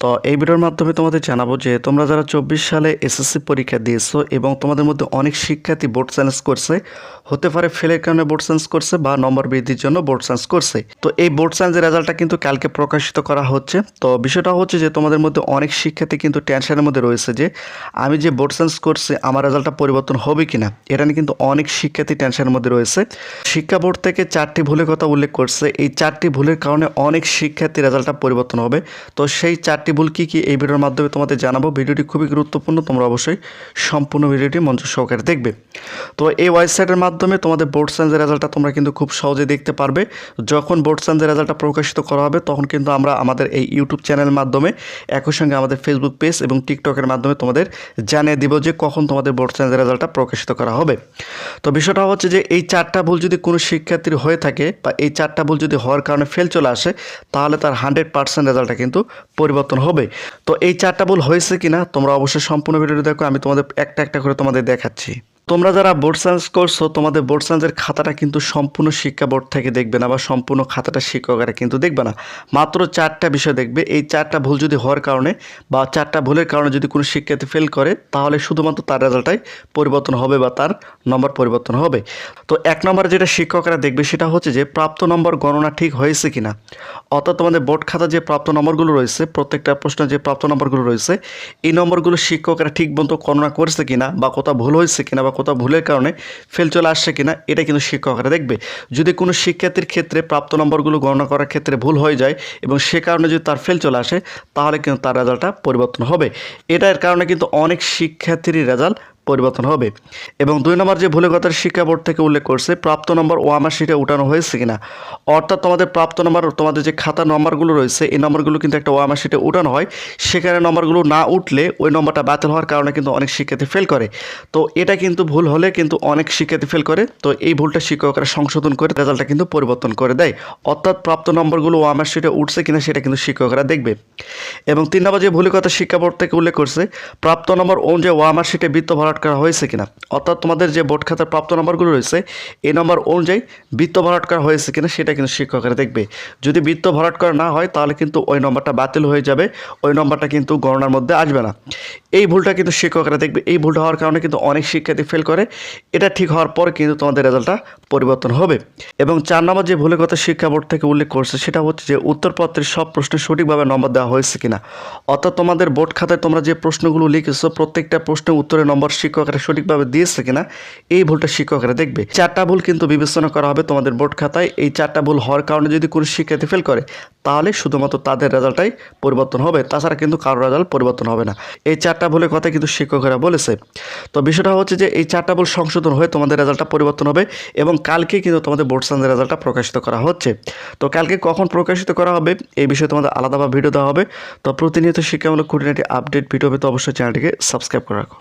তো এই ভিডিওর মাধ্যমে তোমাদের জানাব যে তোমরা যারা চব্বিশ সালে এসএসসি পরীক্ষা দিয়েছ এবং তোমাদের মধ্যে অনেক শিক্ষার্থী বোর্ড সায়েন্স করছে, হতে পারে ফেলের কারণে বোর্ড সায়েন্স করছে বা নম্বর বৃদ্ধির জন্য বোর্ড সায়েন্স করছে। তো এই বোর্ড সায়েন্সের রেজাল্টটা কিন্তু কালকে প্রকাশিত করা হচ্ছে। তো বিষয়টা হচ্ছে যে তোমাদের মধ্যে অনেক শিক্ষার্থী কিন্তু টেনশনের মধ্যে রয়েছে যে, আমি যে বোর্ড সায়েন্স করছি, আমার রেজাল্টটা পরিবর্তন হবে কিনা? এটা নিয়ে কিন্তু অনেক শিক্ষার্থী টেনশনের মধ্যে রয়েছে। শিক্ষা বোর্ড থেকে চারটি ভুলের কথা উল্লেখ করছে। এই চারটি ভুলের কারণে অনেক শিক্ষার্থী রেজাল্টটা পরিবর্তন হবে। তো সেই চারটি ভুল কী কী এই ভিডিওর মাধ্যমে তোমাদের জানাব। ভিডিওটি খুবই গুরুত্বপূর্ণ, তোমরা অবশ্যই সম্পূর্ণ ভিডিওটি মঞ্চ সহকারে দেখবে। তো এই ওয়েবসাইটের মাধ্যমে তোমাদের বোর্ড সায়েন্সের রেজাল্টটা তোমরা কিন্তু খুব সহজে দেখতে পারবে। যখন বোর্ড সায়েন্সের রেজাল্টটা প্রকাশিত করা হবে, তখন কিন্তু আমরা আমাদের এই ইউটিউব চ্যানেলের মাধ্যমে একই সঙ্গে আমাদের ফেসবুক পেজ এবং টিকটকের মাধ্যমে তোমাদের জানিয়ে দিব যে কখন তোমাদের বোর্ড সায়েন্সের রেজাল্টটা প্রকাশিত করা হবে। তো বিষয়টা হচ্ছে যে এই চারটা ভুল যদি কোনো শিক্ষার্থীর হয়ে থাকে বা এই চারটা ভুল যদি হওয়ার কারণে ফেল চলে আসে, তাহলে তার হান্ড্রেড পার্সেন্ট রেজাল্টটা কিন্তু পরিবর্তন হবে। তো এই চারটা ভুল হয়েছে কিনা, তোমরা অবশ্যই সম্পূর্ণ ভিডিওটি দেখো, আমি তোমাদের একটা একটা করে তোমাদের দেখাচ্ছি। তোমরা যারা বোর্ড সায়েন্স করছ, তোমাদের বোর্ড সায়েন্সের খাতাটা কিন্তু সম্পূর্ণ শিক্ষা বোর্ড থেকে দেখবে না বা সম্পূর্ণ খাতাটা শিক্ষকেরা কিন্তু দেখবে না। মাত্র চারটা বিষয় দেখবে। এই চারটা ভুল যদি হওয়ার কারণে বা চারটা ভুলের কারণে যদি কোনো শিক্ষার্থী ফেল করে, তাহলে শুধুমাত্র তার রেজাল্টটাই পরিবর্তন হবে বা তার নম্বর পরিবর্তন হবে। তো এক নম্বরে যেটা শিক্ষকরা দেখবে, সেটা হচ্ছে যে প্রাপ্ত নম্বর গণনা ঠিক হয়েছে কিনা। অর্থাৎ তোমাদের বোর্ড খাতা যে প্রাপ্ত নম্বরগুলো রয়েছে, প্রত্যেকটা প্রশ্নের যে প্রাপ্ত নম্বরগুলো রয়েছে, এই নম্বরগুলো শিক্ষকরা ঠিক মতো গণনা করেছে কিনা বা কোথাও ভুল হয়েছে কিনা বা কোথাও ভুলের কারণে ফেল চলে আসছে কিনা, এটা কিন্তু শিক্ষকরা দেখবে। যদি কোনো শিক্ষার্থীর ক্ষেত্রে প্রাপ্ত নম্বরগুলো গণনা করার ক্ষেত্রে ভুল হয়ে যায় এবং সে কারণে যদি তার ফেল চলে আসে, তাহলে কিন্তু তার রেজাল্টটা পরিবর্তন হবে। এটার কারণে কিন্তু অনেক শিক্ষার্থীর রেজাল্ট পরিবর্তন হবে। এবং দুই নম্বর যে ভুলের কথা শিক্ষা বোর্ড থেকে উল্লেখ করছে, প্রাপ্ত নম্বর ও আমার শিটে উঠানো হয়েছে কিনা। অর্থাৎ তোমাদের প্রাপ্ত নম্বর, তোমাদের যে খাতার নম্বরগুলো রয়েছে, এই নম্বরগুলো কিন্তু একটা ও আমার শিটে উঠানো হয়। সেখানে নম্বরগুলো না উঠলে ওই নম্বরটা বাতিল হওয়ার কারণে কিন্তু অনেক শিক্ষার্থী ফেল করে। তো এটা কিন্তু ভুল হলে কিন্তু অনেক শিক্ষার্থী ফেল করে। তো এই ভুলটা শিক্ষকরা সংশোধন করে রেজাল্টটা কিন্তু পরিবর্তন করে দেয়। অর্থাৎ প্রাপ্ত নম্বরগুলো ও আমার শিটে উঠছে কিনা সেটা কিন্তু শিক্ষকরা দেখবে। এবং তিন নম্বর যে ভুলের কথা শিক্ষা বোর্ড থেকে উল্লেখ করছে, প্রাপ্ত নম্বর অনুযায়ী ও আমার শিটে বৃত্ত ভরাট করা হয়েছে কিনা? অর্থাৎ তোমাদের যে বোর্ড খাতার প্রাপ্ত নম্বরগুলো রয়েছে, এই নম্বর অনুযায়ী বৃত্ত ভরাট করা হয়েছে কিনা সেটা কিন্তু শিক্ষকরা দেখবে। যদি বৃত্ত ভরাট করা না হয়, তাহলে কিন্তু ওই নম্বরটা বাতিল হয়ে যাবে, ওই নম্বরটা কিন্তু গণনার মধ্যে আসবে না। এই ভুলটা কিন্তু শিক্ষকরা দেখবে। এই ভুলটা হওয়ার কারণে কিন্তু অনেক শিক্ষার্থী ফেল করে। এটা ঠিক হওয়ার পর কিন্তু তোমাদের রেজাল্টটা পরিবর্তন হবে। এবং চার নম্বর যে ভুলের কথা শিক্ষা বোর্ড থেকে উল্লেখ করছে, সেটা হচ্ছে যে উত্তরপত্রের সব প্রশ্নে সঠিকভাবে নম্বর দেওয়া হয়েছে কিনা। অর্থাৎ তোমাদের বোর্ড খাতায় তোমরা যে প্রশ্নগুলো লিখেছো, প্রত্যেকটা প্রশ্নের উত্তরের নম্বর শিক্ষকরা সঠিকভাবে দিয়েছে কিনা, এই ভুলটা শিক্ষকরা দেখবে। চারটা ভুল কিন্তু বিবেচনা করা হবে তোমাদের বোর্ড খাতায়। এই চারটা ভুল হওয়ার কারণে যদি কোনো শিক্ষার্থী ফেল করে, তাহলে শুধুমাত্র তাদের রেজাল্টটাই পরিবর্তন হবে। তাছাড়া কিন্তু কারোর রেজাল্ট পরিবর্তন হবে না। এই চারটা ভুলের কথা কিন্তু শিক্ষকরা বলেছে। তো বিষয়টা হচ্ছে যে, এই চারটা ভুল সংশোধন হয়ে তোমাদের রেজাল্টটা পরিবর্তন হবে এবং কালকে কিন্তু তোমাদের বোর্ড সায়েন্সের রেজাল্টটা প্রকাশিত করা হচ্ছে। তো কালকে কখন প্রকাশিত করা হবে, এই বিষয়ে তোমাদের আলাদাভাবে ভিডিও দেওয়া হবে। তো প্রতিনিয়ত শিক্ষামূলক খুঁটিনাটি আপডেট ভিডিও পেতে অবশ্যই চ্যানেলটিকে সাবস্ক্রাইব করে রাখো।